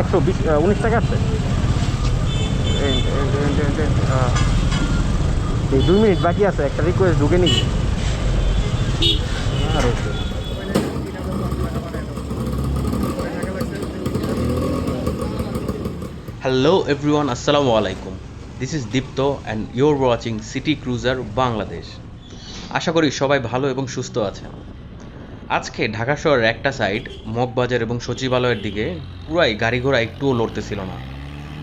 একশো বিশ উনিশ টাকা আসছে এই- দুই মিনিট বাকি আছে একটা রিকোয়েস্ট ঢুকে নি হচ্ছে Hello everyone, Assalamu alaikum. This is Dipto and you're watching City Bangladesh আশা করি সবাই ভালো এবং সুস্থ আছেন। আজকে ঢাকা শহরের একটা সাইড মগবাজার এবং সচিবালয়ের দিকে পুরাই গাড়ি ঘোড়া একটুও লড়তেছিল না।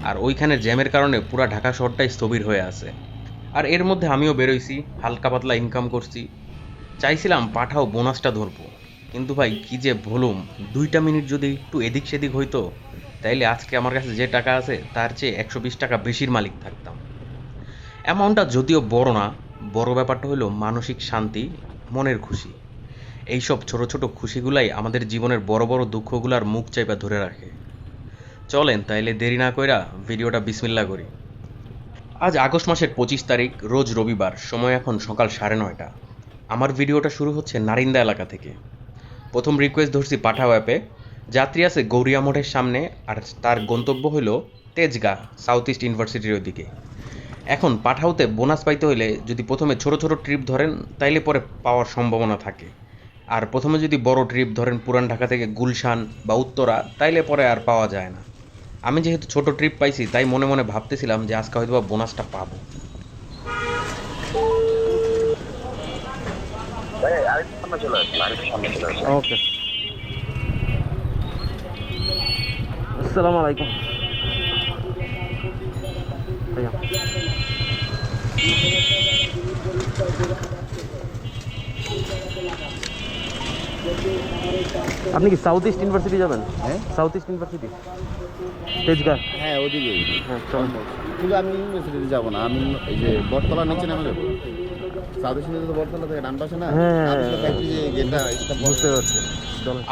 আর ওইখানে জ্যামের কারণে পুরা ঢাকা শহরটাই স্থবির হয়ে আছে। আর এর মধ্যে আমিও বেরোইছি, হালকা পাতলা ইনকাম করছি। চাইছিলাম পাঠাও বোনাসটা ধরবো। কিন্তু ভাই, কি যে ভলুম। দুইটা মিনিট যদি একটু এদিক সেদিক হইতো, তাইলে আজকে আমার কাছে যে টাকা আছে, তার চেয়ে একশো বিশ টাকা বেশির মালিক থাকতাম। অ্যামাউন্টটা যদিও বড় না, বড় ব্যাপারটা হলো মানসিক শান্তি, মনের খুশি। এইসব ছোট ছোট খুশিগুলাই আমাদের জীবনের বড় বড় দুঃখগুলার মুখ চাইপা ধরে রাখে। চলেন তাইলে দেরি না কইরা ভিডিওটা বিসমিল্লা করি। আজ আগস্ট মাসের পঁচিশ তারিখ, রোজ রবিবার, সময় এখন সকাল সাড়ে নয়টা। আমার ভিডিওটা শুরু হচ্ছে নারিন্দা এলাকা থেকে। প্রথম রিকোয়েস্ট ধরছি পাঠাও অ্যাপে যাত্রী আছে গৌরিয়া মঠের সামনে আর তার গন্তব্য হলো তেজগা সাউথ ইস্ট ইউনিভার্সিটির ওইদিকে। এখন পাঠাওতে বোনাস পাইতে হলে যদি প্রথমে ছোট ছোট ট্রিপ ধরেন, তাইলে পরে পাওয়ার সম্ভাবনা থাকে। আর প্রথমে যদি বড় ট্রিপ ধরেন পুরান ঢাকা থেকে গুলশান বা উত্তরা তাইলে পরে আর পাওয়া যায় না। আমি যেহেতু ছোট ট্রিপ পাইছি তাই মনে মনে ভাবতেছিলাম যে আজকে হয়তো বোনাসটা পাবো। ভাই আরেকটু সামনে চলে আসুন আরেকটু সামনে চলে আসুন। ওকে। আসসালামু আলাইকুম। ভাইয়া। আপনি কি সাউথ ইস্ট ইউনিভার্সিটি যাবেন? হ্যাঁ। South east university Tejgaon? হ্যাঁ ওদিকেই। হ্যাঁ চলুন কিন্তু আমি ইউনিভার্সিটিতে যাব না আমি এই যে বটতলা নিচে নামে যাব। সাউথ ইস্ট তো বটতলা থেকে ডান পাশে না? সাউথ ইস্ট ফ্যাক্টরি যে গেটটা এটা বড়। বুঝতে পারছি।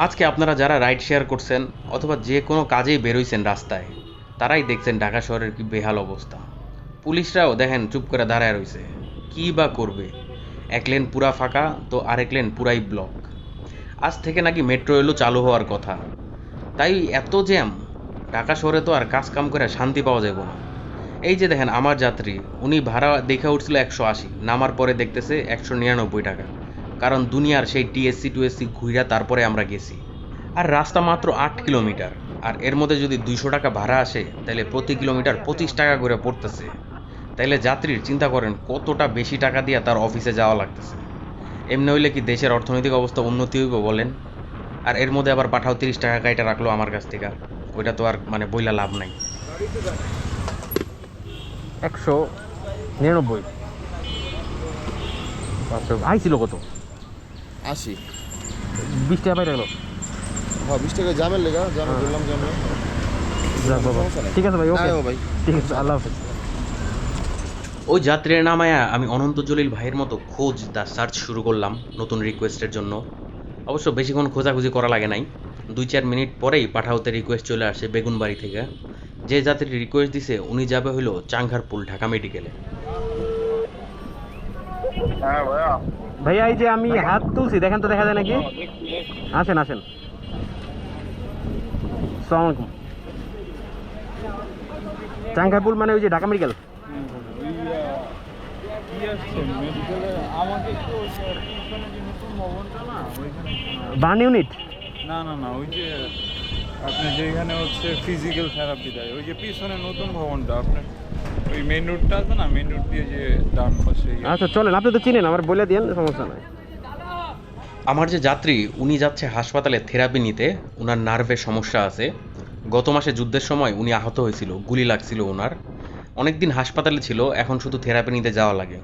আজকে আপনারা যারা রাইড শেয়ার করছেন অথবা যে কোনো কাজেই বেরোইছেন রাস্তায় তারাই দেখছেন ঢাকা শহরের কি বেহাল অবস্থা। পুলিশরাও দেখেন চুপ করে দাঁড়ায় রয়েছে কি বা করবে? এক লেন পুরা ফাঁকা তো আরেক লেন পুরাই ব্লক আজ থেকে নাকি মেট্রো এলো চালু হওয়ার কথা। তাই এত জ্যাম, ঢাকা শহরে তো আর কাজ কাম করে শান্তি পাওয়া যাবে না। এই যে দেখেন আমার যাত্রী, উনি ভাড়া দেখে উঠছিল একশো আশি, নামার পরে দেখতেছে একশো নিরানব্বই টাকা। কারণ দুনিয়ার সেই টিএসসি, টুএসসি ঘুইরা তারপরে আমরা গেছি। আর রাস্তা মাত্র আট কিলোমিটার, আর এর মধ্যে যদি দুইশো টাকা ভাড়া আসে, তাহলে প্রতি কিলোমিটার পঁচিশ টাকা করে পড়তেছে। তাইলে যাত্রীর চিন্তা করেন কতটা বেশি টাকা দিয়ে তার অফিসে যাওয়া লাগতেছে। এমনি হইলে কি দেশের অর্থনৈতিক অবস্থা উন্নতি হইব বলেন? আর এর মধ্যে আবার পাঠাও তিরিশ টাকা কাইটা রাখল আমার কাছ থেকে। ওইটা তো আর মানে বইলা লাভ নাই। একশো নিরানব্বই। বাপরে, আইছিল কত? আশি। বিশ টাকা পাই গেলো। হ্যাঁ বিশ টাকা জামের লেগা জামে হ্যাঁ। বললাম জামে। ঠিক আছে ভাই ওকে ও ভাই। ঠিক আছে আল্লাহ হাফেজ। ওই যাত্রীর নামায়া আমি অনন্ত জলিল ভাইয়ের মতো খোঁজ দা সার্চ শুরু করলাম নতুন রিকোয়েস্টের জন্য। অবশ্য বেশিক্ষণ খোঁজাখুঁজি করা লাগে নাই। দুই চার মিনিট পরেই পাঠাওতে রিকোয়েস্ট চলে আসে বেগুনবাড়ি থেকে। যে যাত্রী রিকোয়েস্ট দিছে উনি যাবে হলো চাংঘারপুল ঢাকা মেডিকেলে। হ্যাঁ ভাইয়া। এই যে আমি হাত তুলছি দেখেন তো দেখা যায় নাকি? আসেন আসেন। আলাইকুম মানে ওই যে ঢাকা মেডিকেল আমাকে একটু ওই যে পিছনে যে নতুন ভবনটা না ওইখানে বার্ন ইউনিট না না না ওই যে আপনি যেখানে হচ্ছে ফিজিক্যাল থেরাপি দেয় ওই যে পিছনে নতুন ভবনটা আপনার ওই মেন রোডটা আছে না মেন রোড দিয়ে যে ডান পাশে ইয়ে। আচ্ছা চলেন আপনি তো চিনেন আমার বলে দিয়েন সমস্যা নাই। আমার যে যাত্রী উনি যাচ্ছে হাসপাতালে থেরাপি নিতে ওনার নার্ভের সমস্যা আছে। গত মাসে যুদ্ধের সময় উনি আহত হয়েছিল গুলি লাগছিল ওনার। অনেকদিন হাসপাতালে ছিল, এখন শুধু থেরাপি নিতে যাওয়া লাগে।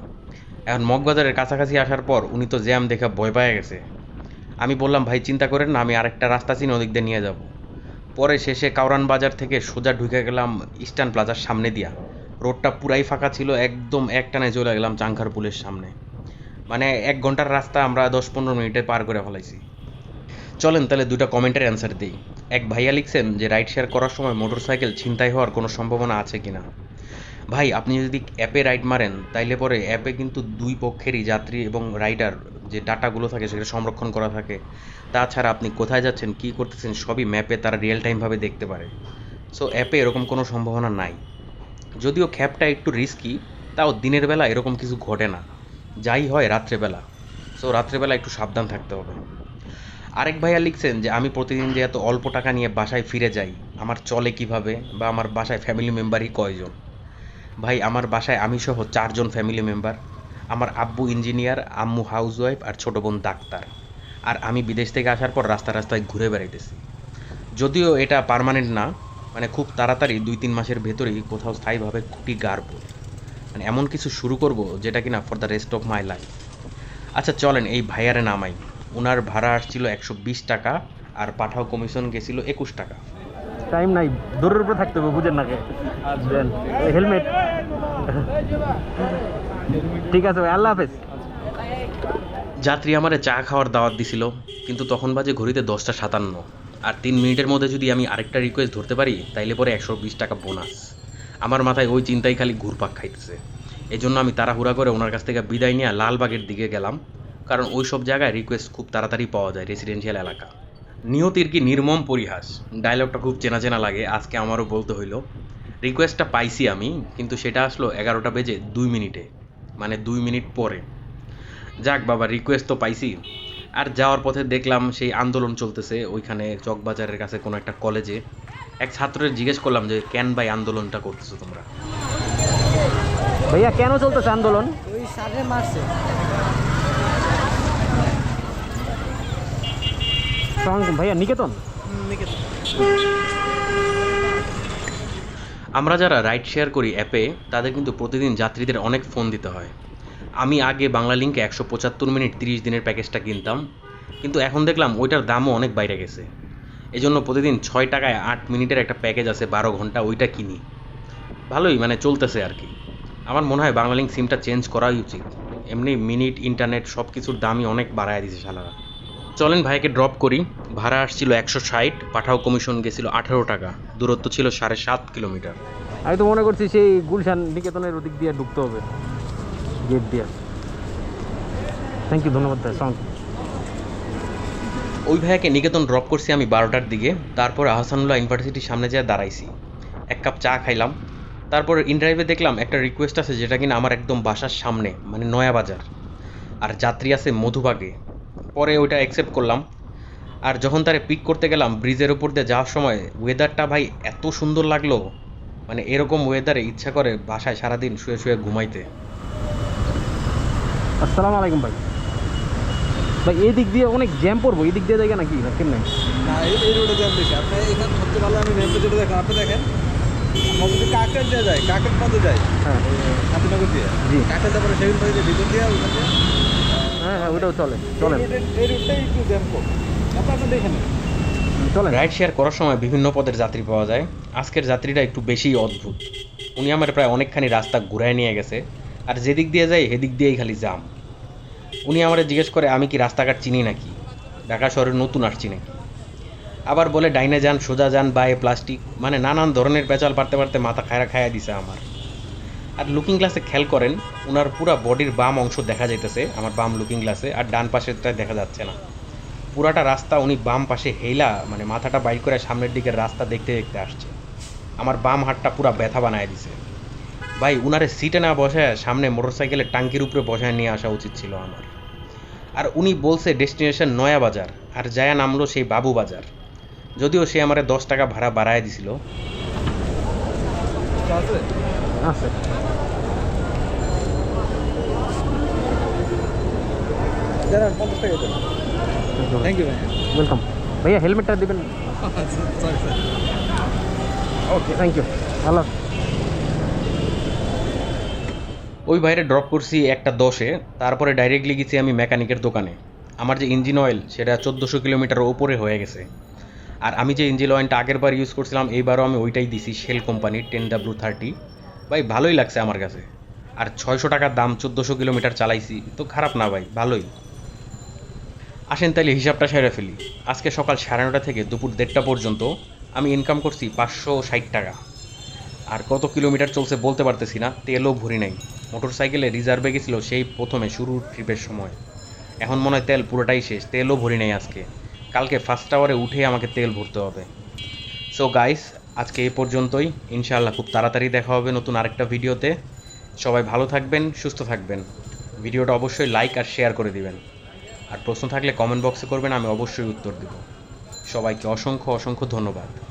এখন মগবাজারের কাছাকাছি আসার পর উনি তো জ্যাম দেখে ভয় পেয়ে গেছে। আমি বললাম, ভাই, চিন্তা করেন না, আমি আরেকটা রাস্তা চিনি, ওদিক দিয়ে নিয়ে যাব। পরে শেষে কাউরান বাজার থেকে সোজা ঢুকে গেলাম ইস্টার্ন প্লাজার সামনে দিয়া। রোডটা পুরাই ফাঁকা ছিল, একদম একটানে চলে গেলাম চাংখার পুলের সামনে। মানে এক ঘণ্টার রাস্তা আমরা দশ পনেরো মিনিটে পার করে ফেলাইছি। চলেন তাহলে দুটো কমেন্টের অ্যান্সার দিই। এক ভাইয়া লিখছেন যে রাইড শেয়ার করার সময় মোটরসাইকেল ছিনতাই হওয়ার কোনো সম্ভাবনা আছে কিনা? ভাই, আপনি যদি অ্যাপে রাইড মারেন, তাইলে পরে অ্যাপে কিন্তু দুই পক্ষেরই, যাত্রী এবং রাইডার যে ডাটাগুলো থাকে সেটা সংরক্ষণ করা থাকে। তাছাড়া আপনি কোথায় যাচ্ছেন, কী করতেছেন, সবই ম্যাপে তারা রিয়েল টাইমভাবে দেখতে পারে। সো, অ্যাপে এরকম কোনো সম্ভাবনা নাই। যদিও ক্যাবটা একটু রিস্কি তাও দিনের বেলা এরকম কিছু ঘটে না। যাই হয় রাত্রেবেলা। সো, রাত্রেবেলা একটু সাবধান থাকতে হবে। আরেক ভাইয়া লিখছেন যে, আমি প্রতিদিন যে এত অল্প টাকা নিয়ে বাসায় ফিরে যাই, আমার চলে কীভাবে বা আমার বাসায় ফ্যামিলি মেম্বারই কয়জন? ভাই, আমার বাসায় আমি সহ চারজন ফ্যামিলি মেম্বার আমার আব্বু ইঞ্জিনিয়ার আম্মু হাউসওয়াইফ আর ছোট বোন ডাক্তার। আর আমি বিদেশ থেকে আসার পর রাস্তা রাস্তায় ঘুরে বেড়াইতেছি। যদিও এটা পার্মানেন্ট না মানে খুব তাড়াতাড়ি দুই তিন মাসের ভেতরেই কোথাও স্থায়ীভাবে খুঁটি গাড়ব। মানে এমন কিছু শুরু করব যেটা কিনা for the rest of my life আচ্ছা চলেন এই ভাইয়ারে নামাই। ওনার ভাড়া আসছিল একশো বিশ টাকা আর পাঠাও কমিশন গেছিল একুশ টাকা। টাইম নাই দূরের উপরে থাকতে হবে, বুঝেন না দেন হেলমেট ঠিক আছে ভাই, আল্লাহ হাফেজ। যাত্রী আমারে চা খাওয়ার দাওয়াত দিছিল, কিন্তু তখন বাজে ঘড়িতে দশটা সাতান্ন। আর তিন মিনিটের মধ্যে যদি আমি আরেকটা রিকোয়েস্ট ধরতে পারি, তাইলে পরে একশো বিশ টাকা বোনাস আমার মাথায় ওই চিন্তাই খালি ঘুরপাক খাইতেছে। এই জন্য আমি তাড়াহুড়া করে ওনার কাছ থেকে বিদায় নিয়ে লালবাগের দিকে গেলাম, কারণ ওই সব জায়গায় রিকোয়েস্ট খুব তাড়াতাড়ি পাওয়া যায় রেসিডেন্সিয়াল এলাকা। নিয়তির কি নির্মম পরিহাস? ডায়লগটা খুব চেনা চেনা লাগে আজকে আমারও বলতে হইল। রিকোয়েস্টটা পাইছি আমি কিন্তু সেটা আসলো এগারোটা বেজে দুই মিনিটে মানে দুই মিনিট পরে। যাক বাবা রিকোয়েস্ট তো পাইছি। আর যাওয়ার পথে দেখলাম সেই আন্দোলন চলতেছে ওইখানে চকবাজারের কাছে কোনো একটা কলেজে এক ছাত্রের জিজ্ঞেস করলাম যে কেন ভাই আন্দোলনটা করতেছো তোমরা? ভাইয়া কেন চলতেছে আন্দোলন? ওই মারছে সালাম আলাইকুম। আমরা যারা রাইড শেয়ার করি অ্যাপে, তাদের কিন্তু প্রতিদিন যাত্রীদের অনেক ফোন দিতে হয়। আমি আগে বাংলা লিঙ্কে একশো পঁচাত্তর মিনিট তিরিশ দিনের প্যাকেজটা কিনতাম, কিন্তু এখন দেখলাম ওইটার দামও অনেক বাইরে গেছে। এই জন্য প্রতিদিন ছয় টাকায় আট মিনিটের একটা প্যাকেজ আছে, বারো ঘণ্টা ওইটা কিনি। ভালোই মানে চলতেছে আর কি। আমার মনে হয় বাংলা লিঙ্ক সিমটা চেঞ্জ করাই উচিত। এমনি মিনিট, ইন্টারনেট সব কিছুর দামই অনেক বাড়ায় দিছে শালারা চলেন ভাইকে ড্রপ করি। ভাড়া আসছিল একশো ষাট পাঠাও কমিশন গেছিল আঠারো টাকা। দূরত্ব ছিল সাড়ে সাত কিলোমিটার। আমি তো মনে করছি সেই গুলশান নিকেতনের ওদিক দিয়ে ঢুকতে হবে। গেট দিয়ে। থ্যাংক ইউ ধন্যবাদ ভাই ওই ভাইয়াকে নিকেতন ড্রপ করছি আমি বারোটার দিকে। তারপর আহসানুল্লাহ ইউনিভার্সিটির সামনে যেয়ে দাঁড়াইছি। এক কাপ চা খাইলাম। তারপর ইনড্রাইভে দেখলাম একটা রিকোয়েস্ট আছে যেটা কিনা আমার একদম বাসার সামনে মানে নয়া বাজার। আর যাত্রী আছে মধুবাগে। পরে ওইটা অ্যাকসেপ্ট করলাম। আর যখন তারে পিক করতে গেলাম ব্রিজের উপর দিয়ে যাওয়ার সময় ওয়েদারটা ভাই এত সুন্দর লাগল। মানে এরকম ওয়েদারে ইচ্ছা করে বাসায় সারাদিন শুয়ে শুয়ে ঘুমাইতে। আসসালামু আলাইকুম ভাই। ভাই এই দিক দিয়ে অনেক জ্যাম পড়ব। এই দিক দিয়ে দেখে নাকি? না কেমন? না এই রোডে জ্যাম বেশি। আপনি এখানে সবচেয়ে ভালো আমি রেলপে যেটা দেখেন। আপনি দেখেন? আমরা যদি কাকের দিয়ে যাই হ্যাঁ। হাতিনগর দিয়ে জি। কাকের তারপরে সেগুন বাড়ি ভিতর দিয়ে ওখান দিয়ে। হ্যাঁ হ্যাঁ ওইটাও চলে চলেন এই রোডে- একটু জ্যাম কম আপনি আপনি চলেন রাইড শেয়ার করার সময় বিভিন্ন পদের যাত্রী পাওয়া যায়। আজকের যাত্রীটা একটু বেশিই অদ্ভুত। উনি আমার প্রায় অনেকখানি রাস্তা ঘুরায় নিয়ে গেছে। আর যেদিক দিয়ে যাই সেদিক দিয়েই খালি জাম উনি আমারে জিজ্ঞেস করে আমি কি রাস্তাঘাট চিনি নাকি? ঢাকা শহরে নতুন আসছি নাকি আবার বলে ডাইনে যান সোজা যান বায়ে প্লাস্টিক। মানে নানান ধরনের পেঁচাল পারতে পারতে মাথা খায়া খায়া দিছে আমার। আর লুকিং গ্লাসে খেয়াল করেন ওনার পুরা বডির বাম অংশ দেখা যাইতেছে আমার বাম লুকিং গ্লাসে আর ডান পাশেরটা দেখা যাচ্ছে না। পুরাটা রাস্তা উনি বাম পাশে হেলা মানে মাথাটা বাইর করে সামনের দিকের রাস্তা দেখতে দেখতে আসছে। আমার বাম হাতটা পুরা ব্যথা বানায় দিছে। ভাই উনারে সিটে না বসায় সামনে মোটর মোটরসাইকেলের টাঙ্কির উপরে বসায় নিয়ে আসা উচিত ছিল আমার। আর উনি বলছে ডেস্টিনেশন নয়া বাজার আর যায়া নামলো সেই বাবু বাজার। যদিও সে আমারে দশ টাকা ভাড়া বাড়ায় দিছিল। আছে। আছে পঞ্চাশ টাকা দেন। থ্যাংক ইউ ভাই ওয়েলকাম ভাইয়া হেলমেটটা দেবেন? ওকে থ্যাংক ইউ ভালো ওই বাইরে ড্রপ করছি একটা দশে তারপরে ডাইরেক্টলি গেছি আমি মেকানিকের দোকানে। আমার যে ইঞ্জিন অয়েল সেটা চোদ্দোশো কিলোমিটার ওপরে হয়ে গেছে। আর আমি যে ইঞ্জিন অয়েলটা আগের বার ইউজ করছিলাম এইবারও আমি ওইটাই দিছি শেল কোম্পানির টেন ডাব্লু থার্টি ভাই ভালোই লাগছে আমার কাছে। আর ছয়শো টাকার দাম চোদ্দোশো কিলোমিটার চালাইছি তো খারাপ না ভাই ভালোই। আসেন তাইলে হিসাবটা সেরে ফেলি। আজকে সকাল সাড়ে নটা থেকে দুপুর দেড়টা পর্যন্ত আমি ইনকাম করছি পাঁচশো ষাট টাকা। আর কত কিলোমিটার চলছে বলতে পারতেছি না, তেলও ভরি নাই। মোটর সাইকেলে রিজার্ভে গেছিল সেই প্রথমে শুরুর ট্রিপের সময়। এখন মনে হয় তেল পুরোটাই শেষ, তেলও ভরি নাই আজকে। কালকে ফার্স্ট আওয়ারে উঠে আমাকে তেল ভরতে হবে। সো গাইস আজকে এ পর্যন্তই। ইনশাআল্লাহ খুব তাড়াতাড়ি দেখা হবে নতুন আরেকটা ভিডিওতে। সবাই ভালো থাকবেন, সুস্থ থাকবেন। ভিডিওটা অবশ্যই লাইক আর শেয়ার করে দিবেন। আর প্রশ্ন থাকলে কমেন্ট বক্সে করবেন আমি অবশ্যই উত্তর দেব। সবাইকে অসংখ্য অসংখ্য ধন্যবাদ।